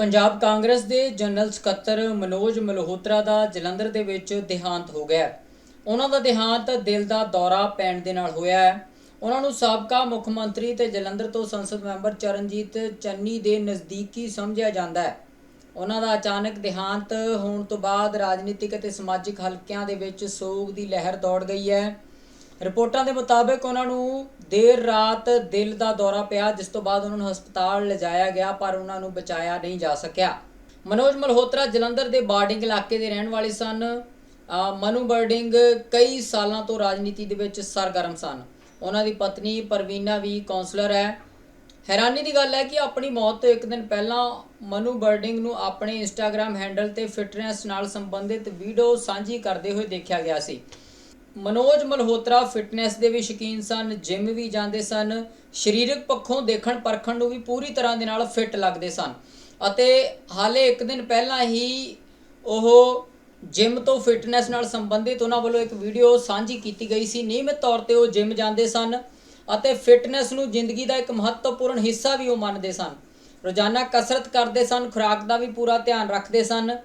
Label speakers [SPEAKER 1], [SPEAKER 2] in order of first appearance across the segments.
[SPEAKER 1] ਪੰਜਾਬ ਕਾਂਗਰਸ ਦੇ ਜਨਰਲ ਸਕੱਤਰ ਮਨੋਜ ਮਲਹੋਤਰਾ ਦਾ ਜਲੰਧਰ ਦੇ ਵਿੱਚ ਦੇਹਾਂਤ ਹੋ ਗਿਆ ਉਹਨਾਂ ਦਾ ਦੇਹਾਂਤ ਦਿਲ ਦਾ ਦੌਰਾ ਪੈਣ ਦੇ ਨਾਲ ਹੋਇਆ ਹੈ। ਉਹਨਾਂ ਨੂੰ ਸਾਬਕਾ ਮੁੱਖ ਮੰਤਰੀ ਤੇ ਜਲੰਧਰ ਤੋਂ ਸੰਸਦ ਮੈਂਬਰ ਚਰਨਜੀਤ ਚੰਨੀ ਦੇ ਨਜ਼ਦੀਕੀ ਸਮਝਿਆ ਜਾਂਦਾ ਹੈ। ਉਹਨਾਂ ਦਾ ਅਚਾਨਕ ਦੇਹਾਂਤ ਹੋਣ ਤੋਂ ਬਾਅਦ ਰਾਜਨੀਤਿਕ ਅਤੇ ਸਮਾਜਿਕ ਹਲਕਿਆਂ ਦੇ ਵਿੱਚ ਸੋਗ ਦੀ ਲਹਿਰ ਦੌੜ ਗਈ ਹੈ। ਰਿਪੋਰਟਾਂ ਦੇ ਮੁਤਾਬਕ ਉਹਨਾਂ ਨੂੰ ਦੇਰ ਰਾਤ ਦਿਲ ਦਾ ਦੌਰਾ ਪਿਆ, ਜਿਸ ਤੋਂ ਬਾਅਦ ਉਹਨਾਂ ਨੂੰ ਹਸਪਤਾਲ ਲਿਜਾਇਆ ਗਿਆ, ਪਰ ਉਹਨਾਂ ਨੂੰ ਬਚਾਇਆ ਨਹੀਂ ਜਾ ਸਕਿਆ। ਮਨੋਜ ਮਲਹੋਤਰਾ ਜਲੰਧਰ ਦੇ ਬਾਰਡਿੰਗ ਇਲਾਕੇ ਦੇ ਰਹਿਣ ਵਾਲੇ ਸਨ। ਮਨੂ ਬਰਡਿੰਗ ਕਈ ਸਾਲਾਂ ਤੋਂ ਰਾਜਨੀਤੀ ਦੇ ਵਿੱਚ ਸਰਗਰਮ ਸਨ। ਉਹਨਾਂ ਦੀ ਪਤਨੀ ਪਰਵੀਨਾ ਵੀ ਕਾਉਂਸਲਰ ਹੈ। ਹੈਰਾਨੀ ਦੀ ਗੱਲ ਹੈ ਕਿ ਆਪਣੀ ਮੌਤ ਤੋਂ ਇੱਕ ਦਿਨ ਪਹਿਲਾਂ ਮਨੂ ਬਰਡਿੰਗ ਨੂੰ ਆਪਣੇ ਇੰਸਟਾਗ੍ਰam ਹੈਂਡਲ ਤੇ ਫਿਟਨੈਸ ਨਾਲ ਸੰਬੰਧਿਤ ਵੀਡੀਓ ਸਾਂਝੀ ਕਰਦੇ ਹੋਏ ਦੇਖਿਆ ਗਿਆ ਸੀ। ਮਨੋਜ ਮਲਹੋਤਰਾ ਫਿਟਨੈਸ ਦੇ ਵੀ ਸ਼ੌਕੀਨ ਸਨ, ਜਿਮ ਵੀ ਜਾਂਦੇ ਸਨ, ਸਰੀਰਕ ਪੱਖੋਂ ਦੇਖਣ ਪਰਖਣ ਨੂੰ ਵੀ ਪੂਰੀ ਤਰ੍ਹਾਂ ਦੇ ਨਾਲ ਫਿੱਟ ਲੱਗਦੇ ਸਨ। ਅਤੇ ਹਾਲੇ ਇੱਕ ਦਿਨ ਪਹਿਲਾਂ ਹੀ ਉਹ ਜਿਮ ਤੋਂ ਫਿਟਨੈਸ ਨਾਲ ਸੰਬੰਧਿਤ ਉਹਨਾਂ ਵੱਲੋਂ ਇੱਕ ਵੀਡੀਓ ਸਾਂਝੀ ਕੀਤੀ ਗਈ ਸੀ। ਨਿਯਮਿਤ ਤੌਰ ਤੇ ਉਹ ਜਿਮ ਜਾਂਦੇ ਸਨ ਅਤੇ ਫਿਟਨੈਸ ਨੂੰ ਜ਼ਿੰਦਗੀ ਦਾ ਇੱਕ ਮਹੱਤਵਪੂਰਨ ਹਿੱਸਾ ਵੀ ਉਹ ਮੰਨਦੇ ਸਨ। ਰੋਜ਼ਾਨਾ ਕਸਰਤ ਕਰਦੇ ਸਨ, ਖੁਰਾਕ ਦਾ ਵੀ ਪੂਰਾ ਧਿਆਨ ਰੱਖਦੇ ਸਨ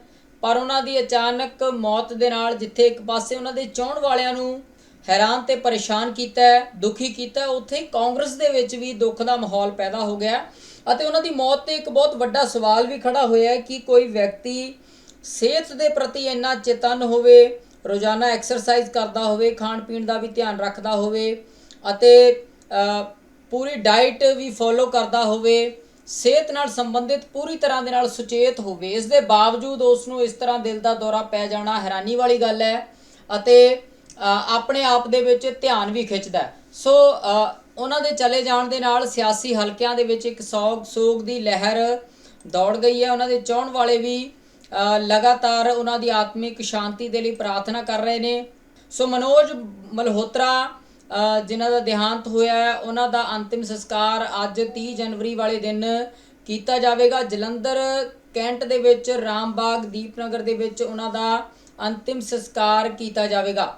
[SPEAKER 1] ਪਰ ਉਹਨਾਂ ਦੀ ਅਚਾਨਕ ਮੌਤ ਦੇ ਨਾਲ ਜਿੱਥੇ ਇੱਕ ਪਾਸੇ ਉਹਨਾਂ ਦੇ ਚਾਹਣ ਵਾਲਿਆਂ ਨੂੰ ਹੈਰਾਨ ਤੇ ਪਰੇਸ਼ਾਨ ਕੀਤਾ ਦੁਖੀ ਕੀਤਾ ਉੱਥੇ ਹੀ ਕਾਂਗਰਸ ਦੇ ਵਿੱਚ ਵੀ ਦੁੱਖ ਦਾ ਮਾਹੌਲ ਪੈਦਾ ਹੋ ਗਿਆ ਅਤੇ ਉਹਨਾਂ ਦੀ ਮੌਤ ਤੇ ਇੱਕ ਬਹੁਤ ਵੱਡਾ ਸਵਾਲ ਵੀ ਖੜਾ ਹੋਇਆ ਕਿ ਕੋਈ ਵਿਅਕਤੀ ਸਿਹਤ ਦੇ ਪ੍ਰਤੀ ਇੰਨਾ ਚੇਤਨ ਹੋਵੇ, ਰੋਜ਼ਾਨਾ ਐਕਸਰਸਾਈਜ਼ ਕਰਦਾ ਹੋਵੇ, ਖਾਣ ਪੀਣ ਦਾ ਵੀ ਧਿਆਨ ਰੱਖਦਾ ਹੋਵੇ ਅਤੇ ਪੂਰੀ ਡਾਈਟ ਵੀ ਫੋਲੋ ਕਰਦਾ ਹੋਵੇ ਸਿਹਤ ਨਾਲ ਸੰਬੰਧਿਤ ਪੂਰੀ ਤਰ੍ਹਾਂ ਦੇ ਨਾਲ ਸੁਚੇਤ ਹੋਵੇ। ਇਸ ਦੇ ਬਾਵਜੂਦ ਉਸ ਨੂੰ ਇਸ ਤਰ੍ਹਾਂ ਦਿਲ ਦਾ ਦੌਰਾ ਪੈ ਜਾਣਾ ਹੈਰਾਨੀ ਵਾਲੀ ਗੱਲ ਹੈ ਅਤੇ ਆਪਣੇ ਆਪ ਦੇ ਵਿੱਚ ਧਿਆਨ ਵੀ ਖਿੱਚਦਾ ਸੋ ਉਹਨਾਂ ਦੇ ਚਲੇ ਜਾਣ ਦੇ ਨਾਲ ਸਿਆਸੀ ਹਲਕਿਆਂ ਦੇ ਵਿੱਚ ਇੱਕ ਸੋਗ ਸੋਗ ਦੀ ਲਹਿਰ ਦੌੜ ਗਈ ਹੈ। ਉਹਨਾਂ ਦੇ ਚਾਹਣ ਵਾਲੇ ਵੀ ਲਗਾਤਾਰ ਉਹਨਾਂ ਦੀ ਆਤਮਿਕ ਸ਼ਾਂਤੀ ਦੇ ਲਈ ਪ੍ਰਾਰਥਨਾ ਕਰ ਰਹੇ ਨੇ। ਸੋ ਮਨੋਜ ਮਲਹੋਤਰਾ ਜਿਨ੍ਹਾਂ ਦਾ ਦੇਹਾਂਤ ਹੋਇਆ ਹੈ, ਉਹਨਾਂ ਦਾ ਅੰਤਿਮ ਸੰਸਕਾਰ ਅੱਜ 30 ਜਨਵਰੀ ਵਾਲੇ ਦਿਨ ਕੀਤਾ ਜਾਵੇਗਾ। ਜਲੰਧਰ ਕੈਂਟ ਦੇ ਵਿੱਚ, ਰਾਮਬਾਗ ਦੀਪਨਗਰ ਦੇ ਵਿੱਚ ਉਹਨਾਂ ਦਾ ਅੰਤਿਮ ਸੰਸਕਾਰ ਕੀਤਾ ਜਾਵੇਗਾ।